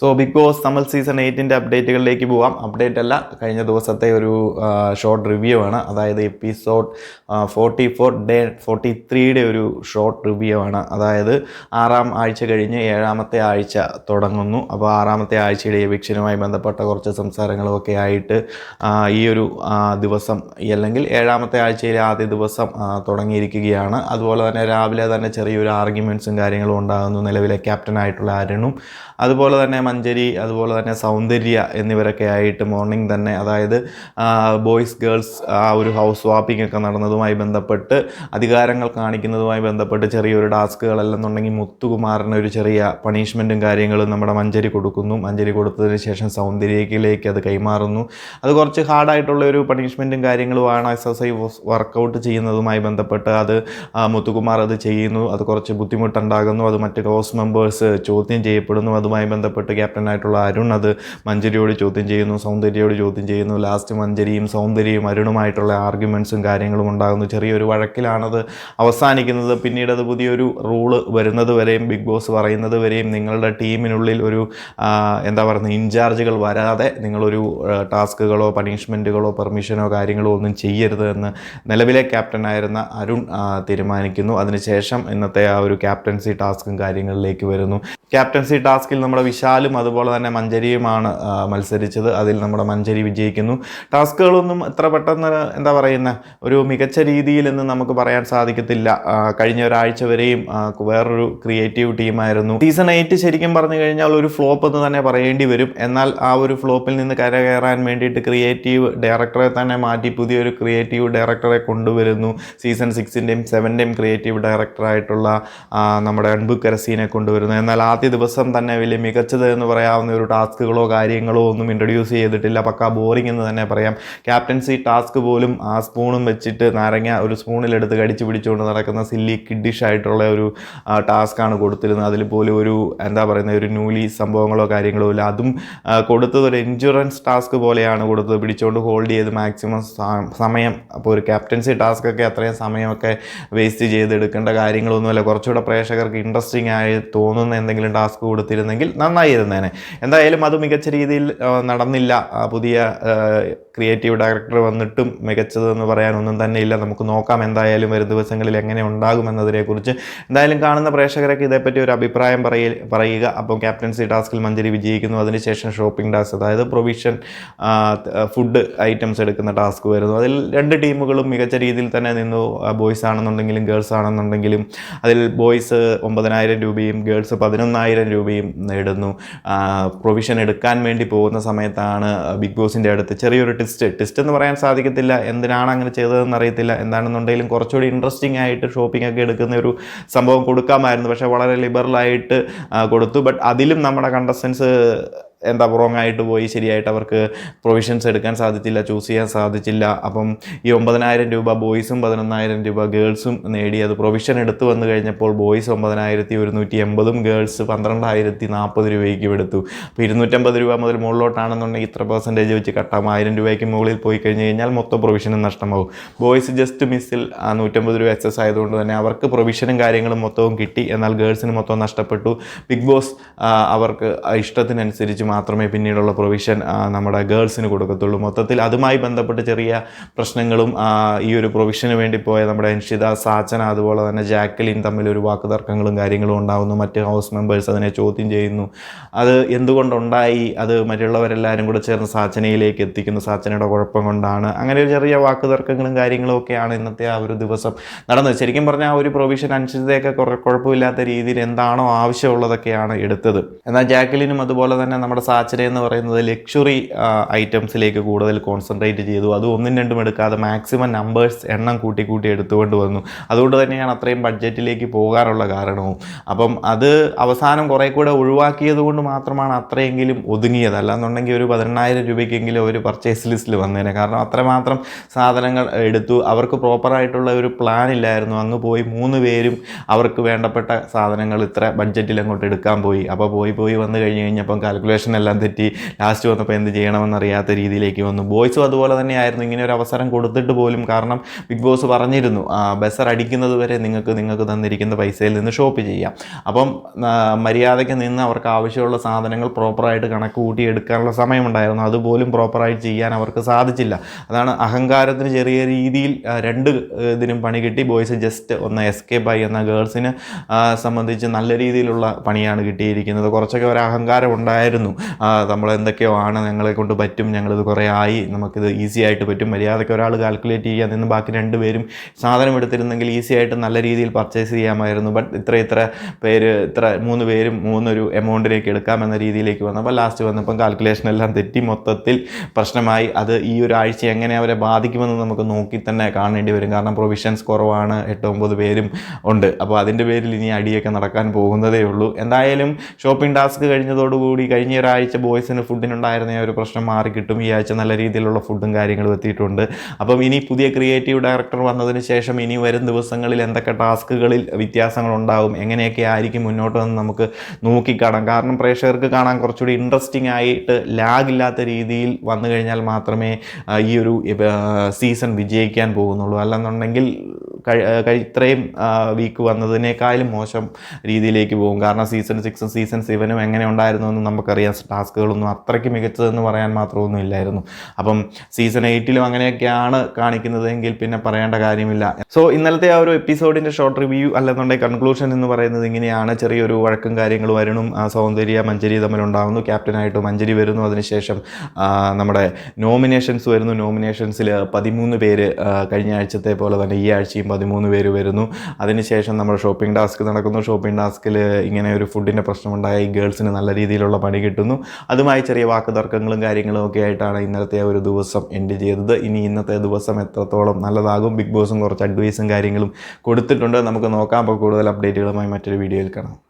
So Bigg Boss Tamil season എയ്റ്റിന്റെ അപ്ഡേറ്റുകളിലേക്ക് പോവാം. Update അല്ല കഴിഞ്ഞ ദിവസത്തെ ഒരു ഷോർട്ട് റിവ്യൂ ആണ്. അതായത് episode forty four day forty ത്രീയുടെ ഒരു ഷോർട്ട് റിവ്യൂ ആണ്. അതായത് ആറാം ആഴ്ച കഴിഞ്ഞ് ഏഴാമത്തെ ആഴ്ച തുടങ്ങുന്നു. അപ്പോൾ ആറാമത്തെ ആഴ്ചയുടെ എവിക്ഷനുമായി ബന്ധപ്പെട്ട കുറച്ച് സംസാരങ്ങളുമൊക്കെ ആയിട്ട് ഈ ഒരു ദിവസം അല്ലെങ്കിൽ ഏഴാമത്തെ ആഴ്ചയിലെ ആദ്യ ദിവസം തുടങ്ങിയിരിക്കുകയാണ്. അതുപോലെ തന്നെ രാവിലെ തന്നെ ചെറിയൊരു ആർഗ്യുമെന്റ്സും കാര്യങ്ങളും ഉണ്ടാകുന്നു. നിലവിലെ ക്യാപ്റ്റനായിട്ടുള്ള അരുണും. അതുപോലെ തന്നെ മഞ്ചരി അതുപോലെ തന്നെ സൗന്ദര്യ എന്നിവരൊക്കെ ആയിട്ട് മോർണിംഗ് തന്നെ അതായത് ബോയ്സ് ഗേൾസ് ആ ഒരു ഹൗസ് വാപ്പിംഗ് ഒക്കെ നടന്നതുമായി ബന്ധപ്പെട്ട് അധികാരങ്ങൾ കാണിക്കുന്നതുമായി ബന്ധപ്പെട്ട് ചെറിയൊരു ടാസ്കുകളല്ലെന്നുണ്ടെങ്കിൽ മുത്തുകുമാറിന് ഒരു ചെറിയ പണിഷ്മെന്റും കാര്യങ്ങളും നമ്മുടെ മഞ്ചരി കൊടുക്കുന്നു. മഞ്ചരി കൊടുത്തതിന് ശേഷം സൗന്ദര്യയിലേക്ക് അത് കൈമാറുന്നു. അത് കുറച്ച് ഹാർഡായിട്ടുള്ള ഒരു പണിഷ്മെന്റും കാര്യങ്ങളുമാണ് എക്സസൈസ് വർക്കൗട്ട് ചെയ്യുന്നതുമായി ബന്ധപ്പെട്ട് അത് മുത്തുകുമാർ അത് ചെയ്യുന്നു. അത് കുറച്ച് ബുദ്ധിമുട്ടുണ്ടാകുന്നു. അത് മറ്റ് ഹൗസ് മെമ്പേഴ്സ് ചോദ്യം ചെയ്യപ്പെടുന്നു. അതുമായി ബന്ധപ്പെട്ട് ക്യാപ്റ്റനായിട്ടുള്ള അരുൺ അത് മഞ്ജരിയോട് ചോദ്യം ചെയ്യുന്നു സൗന്ദര്യയോട് ചോദ്യം ചെയ്യുന്നു. ലാസ്റ്റ് മഞ്ജരിയും സൗന്ദര്യയും അരുണുമായിട്ടുള്ള ആർഗ്യുമെന്റ്സും കാര്യങ്ങളും ഉണ്ടാകുന്നു. ചെറിയൊരു വഴക്കിലാണത് അവസാനിക്കുന്നത്. പിന്നീട് അത് പുതിയൊരു റൂൾ വരുന്നത് വരെയും ബിഗ് ബോസ് പറയുന്നത് വരെയും നിങ്ങളുടെ ടീമിനുള്ളിൽ ഒരു എന്താ പറയുന്നത് ഇൻചാർജുകൾ വരാതെ നിങ്ങളൊരു ടാസ്കുകളോ പണിഷ്മെന്റുകളോ പെർമിഷനോ കാര്യങ്ങളോ ഒന്നും ചെയ്യരുത് എന്ന് നിലവിലെ ക്യാപ്റ്റനായിരുന്ന അരുൺ തീരുമാനിക്കുന്നു. അതിനുശേഷം ഇന്നത്തെ ആ ഒരു ക്യാപ്റ്റൻസി ടാസ്കും കാര്യങ്ങളിലേക്ക് വരുന്നു. ക്യാപ്റ്റൻസി ടാസ്കിൽ നമ്മുടെ വിശാലും അതുപോലെ തന്നെ മഞ്ചരിയുമാണ് ആ, മത്സരിച്ചത്. അതിൽ നമ്മുടെ മഞ്ചരി വിജയിക്കുന്നു. ടാസ്കുകളൊന്നും എത്ര പെട്ടെന്ന് എന്താ പറയുന്ന ഒരു മികച്ച രീതിയിൽ രീതിയിലെന്ന് നമുക്ക് പറയാൻ സാധിക്കത്തില്ല. കഴിഞ്ഞ ഒരാഴ്ച വരെയും വേറൊരു ക്രിയേറ്റീവ് ടീമായിരുന്നു സീസൺ എയ്റ്റ് ശരിക്കും പറഞ്ഞു കഴിഞ്ഞാൽ ഒരു ഫ്ലോപ്പ് എന്ന് തന്നെ പറയേണ്ടി വരും. എന്നാൽ ആ ഒരു ഫ്ലോപ്പിൽ നിന്ന് കരകയറാൻ വേണ്ടിയിട്ട് ക്രിയേറ്റീവ് ഡയറക്ടറെ തന്നെ മാറ്റി പുതിയൊരു ക്രിയേറ്റീവ് ഡയറക്ടറെ കൊണ്ടുവരുന്നു. സീസൺ സിക്സിന്റെയും സെവന്റെയും ക്രിയേറ്റീവ് ഡയറക്ടറായിട്ടുള്ള ആ, നമ്മുടെ അൺബുക്കരസീനെ കരസീനെ കൊണ്ടുവരുന്നു. എന്നാൽ ആദ്യ ദിവസം തന്നെ വലിയ മികച്ചത് എന്ന് പറയാവുന്ന ഒരു ടാസ്കുകളോ കാര്യങ്ങളോ ഒന്നും ഇൻട്രൊഡ്യൂസ് ചെയ്തിട്ടില്ല. പക്ക ബോറിംഗ് എന്ന് തന്നെ പറയാം. ക്യാപ്റ്റൻസി ടാസ്ക് പോലും ആ സ്പൂണും വെച്ചിട്ട് നാരങ്ങ ഒരു സ്പൂണിലെടുത്ത് കടിച്ചു പിടിച്ചുകൊണ്ട് നടക്കുന്ന സില്ലി കിഡിഷ് ആയിട്ടുള്ള ഒരു ടാസ്ക്കാണ് കൊടുത്തിരുന്നത്. അതിൽ പോലും ഒരു എന്താ പറയുന്നത് ഒരു ന്യൂലി സംഭവങ്ങളോ കാര്യങ്ങളോ ഇല്ല. അതും കൊടുത്തത് ഒരു എൻഷുറൻസ് ടാസ്ക് പോലെയാണ് കൊടുത്തത്. പിടിച്ചുകൊണ്ട് ഹോൾഡ് ചെയ്ത് മാക്സിമം സമയം അപ്പോൾ ഒരു ക്യാപ്റ്റൻസി ടാസ്ക്കൊക്കെ അത്രയും സമയമൊക്കെ വേസ്റ്റ് ചെയ്തെടുക്കേണ്ട കാര്യങ്ങളൊന്നുമല്ല. കുറച്ചുകൂടെ പ്രേക്ഷകർക്ക് ഇൻട്രസ്റ്റിംഗ് ആയി തോന്നുന്ന എന്തെങ്കിലും ടാസ്ക് കൊടുത്തിരുന്നെങ്കിൽ നന്നായിരുന്നേനെ. എന്തായാലും അത് മികച്ച രീതിയിൽ നടന്നില്ല. പുതിയ ക്രിയേറ്റീവ് ഡയറക്ടർ വന്നിട്ടും മികച്ചതെന്ന് പറയാനൊന്നും തന്നെ ഇല്ല നമുക്ക് നോക്കാം എന്തായാലും വരും ദിവസങ്ങളിൽ എങ്ങനെ ഉണ്ടാകുമെന്നതിനെക്കുറിച്ച്. എന്തായാലും കാണുന്ന പ്രേക്ഷകരൊക്കെ ഇതേപ്പറ്റി ഒരു അഭിപ്രായം പറയ പറയുക. അപ്പം ക്യാപ്റ്റൻസി ടാസ്കിൽ മഞ്ചരി വിജയിക്കുന്നു. അതിനുശേഷം ഷോപ്പിംഗ് ടാസ്ക് അതായത് പ്രൊവിഷൻ ഫുഡ് ഐറ്റംസ് എടുക്കുന്ന ടാസ്ക് വരുന്നു. അതിൽ രണ്ട് ടീമുകളും മികച്ച രീതിയിൽ തന്നെ നിന്നു. ബോയ്സ് ആണെന്നുണ്ടെങ്കിലും ഗേൾസ് ആണെന്നുണ്ടെങ്കിലും അതിൽ ബോയ്സ് ഒമ്പതിനായിരം രൂപയും ഗേൾസ് പതിനൊന്നായിരം രൂപയും നേടുന്നു. പ്രൊവിഷൻ എടുക്കാൻ വേണ്ടി പോകുന്ന സമയത്താണ് ബിഗ് ബോസിന്റെ അടുത്ത് ചെറിയൊരു ട്വിസ്റ്റ് ട്വിസ്റ്റ് എന്ന് പറയാൻ സാധിക്കത്തില്ല. എന്തിനാണ് അങ്ങനെ ചെയ്തതെന്ന് അറിയത്തില്ല. എന്താണെന്നുണ്ടെങ്കിലും കുറച്ചുകൂടി ഇൻട്രസ്റ്റിംഗ് ആയിട്ട് ഷോപ്പിംഗ് ഒക്കെ എടുക്കുന്ന ഒരു സംഭവം കൊടുക്കാമായിരുന്നു. പക്ഷേ വളരെ ലിബറലായിട്ട് കൊടുത്തു. ബട്ട് അതിലും നമ്മുടെ കണ്ടസ്റ്റൻസ് എന്താ റോങ് ആയിട്ട് പോയി ശരിയായിട്ട് അവർക്ക് പ്രൊവിഷൻസ് എടുക്കാൻ സാധിച്ചില്ല ചൂസ് ചെയ്യാൻ സാധിച്ചില്ല. അപ്പം ഈ ഒമ്പതിനായിരം രൂപ ബോയ്സും പതിനൊന്നായിരം രൂപ ഗേൾസും നേടി. അത് പ്രൊവിഷൻ എടുത്തു വന്നു കഴിഞ്ഞപ്പോൾ ബോയ്സ് ഒമ്പതിനായിരത്തി ഒരുന്നൂറ്റി എൺപതും ഗേൾസ് പന്ത്രണ്ടായിരത്തി നാൽപ്പത് രൂപയ്ക്കും എടുത്തു. അപ്പോൾ ഇരുന്നൂറ്റമ്പത് രൂപ മുതൽ മുകളിലോട്ടാണെന്നുണ്ടെങ്കിൽ ഇത്ര പെർസെന്റേജ് വെച്ച് കട്ടാം ആയിരം രൂപയ്ക്ക് മുകളിൽ പോയി കഴിഞ്ഞ് കഴിഞ്ഞാൽ മൊത്തം പ്രൊവിഷനും നഷ്ടമാവും. ബോയ്സ് ജസ്റ്റ് മിസ്സിൽ നൂറ്റമ്പത് രൂപ എക്സസ് ആയതുകൊണ്ട് തന്നെ അവർക്ക് പ്രൊവിഷനും കാര്യങ്ങളും മൊത്തവും കിട്ടി. എന്നാൽ ഗേൾസിന് മൊത്തം നഷ്ടപ്പെട്ടു. ബിഗ് ബോസ് അവർക്ക് ഇഷ്ടത്തിനനുസരിച്ച് മാത്രമേ പിന്നീടുള്ള പ്രൊവിഷൻ നമ്മുടെ ഗേൾസിന് കൊടുക്കത്തുള്ളൂ. മൊത്തത്തിൽ അതുമായി ബന്ധപ്പെട്ട് ചെറിയ പ്രശ്നങ്ങളും ഈ ഒരു പ്രൊവിഷന് വേണ്ടി പോയ നമ്മുടെ അൻഷിത സാച്ചന അതുപോലെ തന്നെ ജാക്കലിൻ തമ്മിൽ ഒരു വാക്കുതർക്കങ്ങളും കാര്യങ്ങളും ഉണ്ടാകുന്നു മറ്റ് ഹൗസ് മെമ്പേഴ്സ് അതിനെ ചോദ്യം ചെയ്യുന്നു. അത് എന്തുകൊണ്ടുണ്ടായി? അത് മറ്റുള്ളവരെല്ലാവരും കൂടെ ചേർന്ന് സാച്ചനയിലേക്ക് എത്തിക്കുന്നു. സാച്ചനയുടെ കുഴപ്പം കൊണ്ടാണ്. അങ്ങനെ ഒരു ചെറിയ വാക്കുതർക്കങ്ങളും കാര്യങ്ങളും ഒക്കെയാണ് ഇന്നത്തെ ആ ഒരു ദിവസം നടന്നത്. ശരിക്കും പറഞ്ഞാൽ ആ ഒരു പ്രൊവിഷൻ അനുസരിച്ചതൊക്കെ കുറെ കുഴപ്പമില്ലാത്ത രീതിയിൽ എന്താണോ ആവശ്യമുള്ളതൊക്കെയാണ് എടുത്തത്. എന്നാൽ ജാക്കലിനും അതുപോലെ തന്നെ നമ്മുടെ സാച്ചന എന്ന് പറയുന്നത് ലക്ഷറി ഐറ്റംസിലേക്ക് കൂടുതൽ കോൺസെൻട്രേറ്റ് ചെയ്തു. അത് ഒന്നും രണ്ടും എടുക്കാതെ മാക്സിമം നമ്പേഴ്സ് എണ്ണം കൂട്ടി കൂട്ടി എടുത്തുകൊണ്ട് വന്നു. അതുകൊണ്ട് തന്നെയാണ് അത്രയും ബഡ്ജറ്റിലേക്ക് പോകാനുള്ള കാരണവും. അപ്പം അത് അവസാനം കുറേ കൂടെ ഒഴിവാക്കിയത് കൊണ്ട് മാത്രമാണ് അത്രയെങ്കിലും ഒതുങ്ങിയത്. അല്ലാന്നുണ്ടെങ്കിൽ ഒരു പതിനെണ്ണായിരം രൂപയ്ക്കെങ്കിലും ഒരു പർച്ചേസ് ലിസ്റ്റിൽ വന്നേനെ. കാരണം അത്രമാത്രം സാധനങ്ങൾ എടുത്തു. അവർക്ക് പ്രോപ്പറായിട്ടുള്ള ഒരു പ്ലാൻ ഇല്ലായിരുന്നു. അങ്ങ് പോയി മൂന്ന് പേരും അവർക്ക് വേണ്ടപ്പെട്ട സാധനങ്ങൾ ഇത്ര ബഡ്ജറ്റിൽ അങ്ങോട്ട് എടുക്കാൻ പോയി. അപ്പോൾ പോയി പോയി വന്നു കഴിഞ്ഞ് കഴിഞ്ഞപ്പം കാൽക്കുലേഷൻ എല്ലാം തെറ്റി ലാസ്റ്റ് വന്നപ്പോൾ എന്ത് ചെയ്യണമെന്നറിയാത്ത രീതിയിലേക്ക് വന്നു. ബോയ്സും അതുപോലെ തന്നെയായിരുന്നു. ഇങ്ങനെ ഒരു അവസരം കൊടുത്തിട്ട് പോലും കാരണം ബിഗ് ബോസ് പറഞ്ഞിരുന്നു ബസർ അടിക്കുന്നത് വരെ നിങ്ങൾക്ക് നിങ്ങൾക്ക് തന്നിരിക്കുന്ന പൈസയിൽ നിന്ന് ഷോപ്പ് ചെയ്യാം. അപ്പം മര്യാദയ്ക്ക് നിന്ന് അവർക്ക് ആവശ്യമുള്ള സാധനങ്ങൾ പ്രോപ്പറായിട്ട് കണക്ക് കൂട്ടി എടുക്കാനുള്ള സമയമുണ്ടായിരുന്നു. അതുപോലും പ്രോപ്പറായിട്ട് ചെയ്യാൻ അവർക്ക് സാധിച്ചില്ല. അതാണ് അഹങ്കാരത്തിന് ചെറിയ രീതിയിൽ രണ്ട് ഇതിനും പണി കിട്ടി. ബോയ്സ് ജസ്റ്റ് ഒന്ന് എസ്കേപ്പ് ആയി എന്ന ഗേൾസിനെ സംബന്ധിച്ച് നല്ല രീതിയിലുള്ള പണിയാണ് കിട്ടിയിരിക്കുന്നത്. കുറച്ചൊക്കെ ഒരു അഹങ്കാരം ഉണ്ടായിരുന്നു. നമ്മൾ എന്തൊക്കെയോ ആണ് ഞങ്ങളെ കൊണ്ട് പറ്റും ഞങ്ങളിത് കുറേ ആയി നമുക്കിത് ഈസി ആയിട്ട് പറ്റും. മര്യാദയ്ക്ക് ഒരാൾ കാൽക്കുലേറ്റ് ചെയ്യാൻ നിന്ന് ബാക്കി രണ്ടുപേരും സാധനം എടുത്തിരുന്നെങ്കിൽ ഈസി ആയിട്ട് നല്ല രീതിയിൽ പർച്ചേസ് ചെയ്യാമായിരുന്നു. ബട്ട് ഇത്ര ഇത്ര പേര് ഇത്ര മൂന്ന് പേരും മൂന്നൊരു എമൗണ്ടിലേക്ക് എടുക്കാമെന്ന രീതിയിലേക്ക് വന്നപ്പോൾ ലാസ്റ്റ് വന്നപ്പം കാൽക്കുലേഷൻ എല്ലാം തെറ്റി. മൊത്തത്തിൽ പ്രശ്നമായി. അത് ഈ ഒരു ആഴ്ച എങ്ങനെ അവരെ ബാധിക്കുമെന്ന് നമുക്ക് നോക്കി തന്നെ കാണേണ്ടി വരും. കാരണം പ്രൊവിഷൻസ് കുറവാണ്. എട്ട് ഒമ്പത് പേരും ഉണ്ട്. അപ്പോൾ അതിന്റെ പേരിൽ ഇനി അടിയൊക്കെ നടക്കാൻ പോകുന്നതേ ഉള്ളൂ. എന്തായാലും ഷോപ്പിംഗ് ടാസ്ക് കഴിഞ്ഞതോടുകൂടി കഴിഞ്ഞ ഒരാഴ്ച ബോയ്സിന് ഫുഡിനുണ്ടായിരുന്ന ആ ഒരു പ്രശ്നം മാറി കിട്ടും. ഈ ആഴ്ച നല്ല രീതിയിലുള്ള ഫുഡും കാര്യങ്ങളും എത്തിയിട്ടുണ്ട്. അപ്പം ഇനി പുതിയ ക്രിയേറ്റീവ് ഡയറക്ടർ വന്നതിന് ശേഷം ഇനി വരും ദിവസങ്ങളിൽ എന്തൊക്കെ ടാസ്കുകളിൽ വ്യത്യാസങ്ങൾ ഉണ്ടാവും എങ്ങനെയൊക്കെ ആയിരിക്കും മുന്നോട്ട് എന്ന് നമുക്ക് നോക്കിക്കാണാം. കാരണം പ്രേക്ഷകർക്ക് കാണാൻ കുറച്ചുകൂടി ഇൻട്രസ്റ്റിംഗ് ആയിട്ട് ലാഗ് ഇല്ലാത്ത രീതിയിൽ വന്നു കഴിഞ്ഞാൽ മാത്രമേ ഈ ഒരു സീസൺ വിജയിക്കാൻ പോകുന്നുള്ളൂ. അല്ലെന്നുണ്ടെങ്കിൽ ഇത്രയും വീക്ക് വന്നതിനേക്കാളും മോശം രീതിയിലേക്ക് പോകും. കാരണം സീസൺ സിക്സും സീസൺ സെവനും എങ്ങനെ ഉണ്ടായിരുന്നു എന്ന് നമുക്കറിയാം. ടാസ്കുകളൊന്നും അത്രയ്ക്ക് മികച്ചതെന്ന് പറയാൻ മാത്രമൊന്നും ഇല്ലായിരുന്നു. അപ്പം സീസൺ എയ്റ്റിലും അങ്ങനെയൊക്കെയാണ് കാണിക്കുന്നതെങ്കിൽ പിന്നെ പറയേണ്ട കാര്യമില്ല. സോ ഇന്നലത്തെ ആ ഒരു എപ്പിസോഡിന്റെ ഷോർട്ട് റിവ്യൂ അല്ലെന്നുണ്ടെങ്കിൽ കൺക്ലൂഷൻ എന്ന് പറയുന്നത് ഇങ്ങനെയാണ്. ചെറിയൊരു വഴക്കും കാര്യങ്ങളും വരുണും സൗന്ദര്യ മഞ്ചരി തമ്മിലുണ്ടാകുന്നു ക്യാപ്റ്റനായിട്ട് മഞ്ചരി വരുന്നു. അതിനുശേഷം നമ്മുടെ നോമിനേഷൻസ് വരുന്നു. നോമിനേഷൻസിൽ പതിമൂന്ന് പേര് കഴിഞ്ഞ ആഴ്ചത്തെ പോലെ തന്നെ ഈ ആഴ്ചയും പതിമൂന്ന് പേര് വരുന്നു. അതിനുശേഷം നമ്മുടെ ഷോപ്പിംഗ് ടാസ്ക് നടക്കുന്നു. ഷോപ്പിംഗ് ടാസ്കിൽ ഇങ്ങനെ ഒരു ഫുഡിന്റെ പ്രശ്നമുണ്ടായി. ഗേൾസിന് നല്ല രീതിയിലുള്ള പണി കിട്ടുന്നു. അതുമായി ചെറിയ വാക്ക് തർക്കങ്ങളും കാര്യങ്ങളും ഒക്കെ ആയിട്ടാണ് ഇന്നലത്തെ ഒരു ദിവസം എൻഡ് ചെയ്തത്. ഇനി ഇന്നത്തെ ദിവസം എത്രത്തോളം നല്ലതാകും? ബിഗ് ബോസും കുറച്ച് അഡ്വൈസും കാര്യങ്ങളും കൊടുത്തിട്ടുണ്ട്. നമുക്ക് നോക്കാം. അപ്പോൾ കൂടുതൽ അപ്ഡേറ്റുകളുമായി മറ്റൊരു വീഡിയോയിൽ കാണാം.